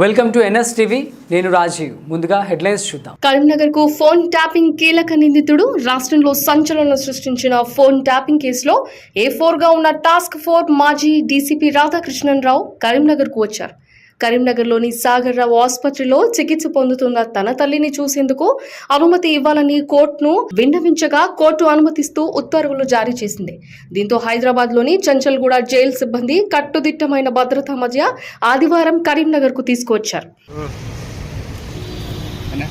Welcome to NS TV. నేను రాజీవ్. ముందుగా headlines చూద్దాం. కరీంనగర్కు ఫోన్ ట్యాపింగ్ కీలక నిందితుడు రాష్ట్రంలో సంచలనం సృష్టించిన ఫోన్ ట్యాపింగ్ కేసులో ఏ ఫోర్గా ఉన్న టాస్క్ ఫోర్ మాజీ డీసీపీ రాధాకృష్ణన్ రావు కరీంనగర్కు వచ్చారు. కరీంనగర్లోని సాగర్ రావు ఆసుపత్రిలో చికిత్స పొందుతున్న తన తల్లిని చూసేందుకు అనుమతి ఇవ్వాలని కోర్టును విన్నవించగా కోర్టు అనుమతిస్తూ ఉత్తర్వులు జారీ చేసింది. దీంతో హైదరాబాద్లోని చంచల్గూడ జైలు సిబ్బంది కట్టుదిట్టమైన భద్రత మధ్య ఆదివారం కరీంనగర్కు తీసుకువచ్చారు అన్న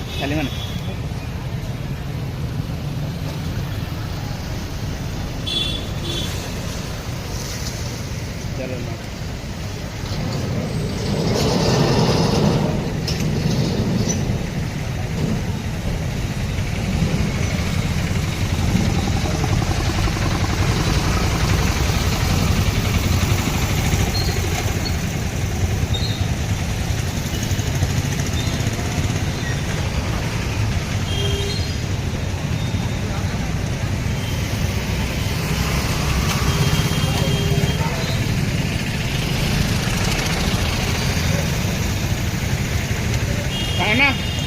奶奶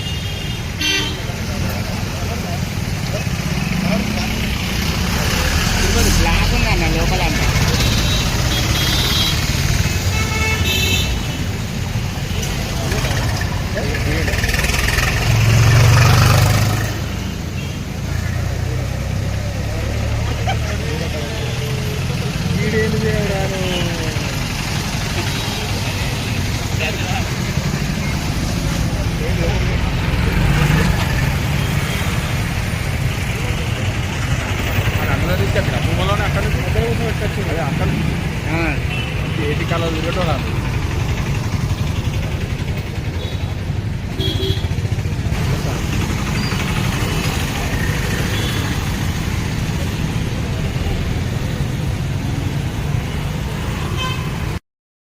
తీసుకెళ్ళి భూమిలోనే అక్కడ అక్కడ ఏటి కాలం తిరగటం రాదు.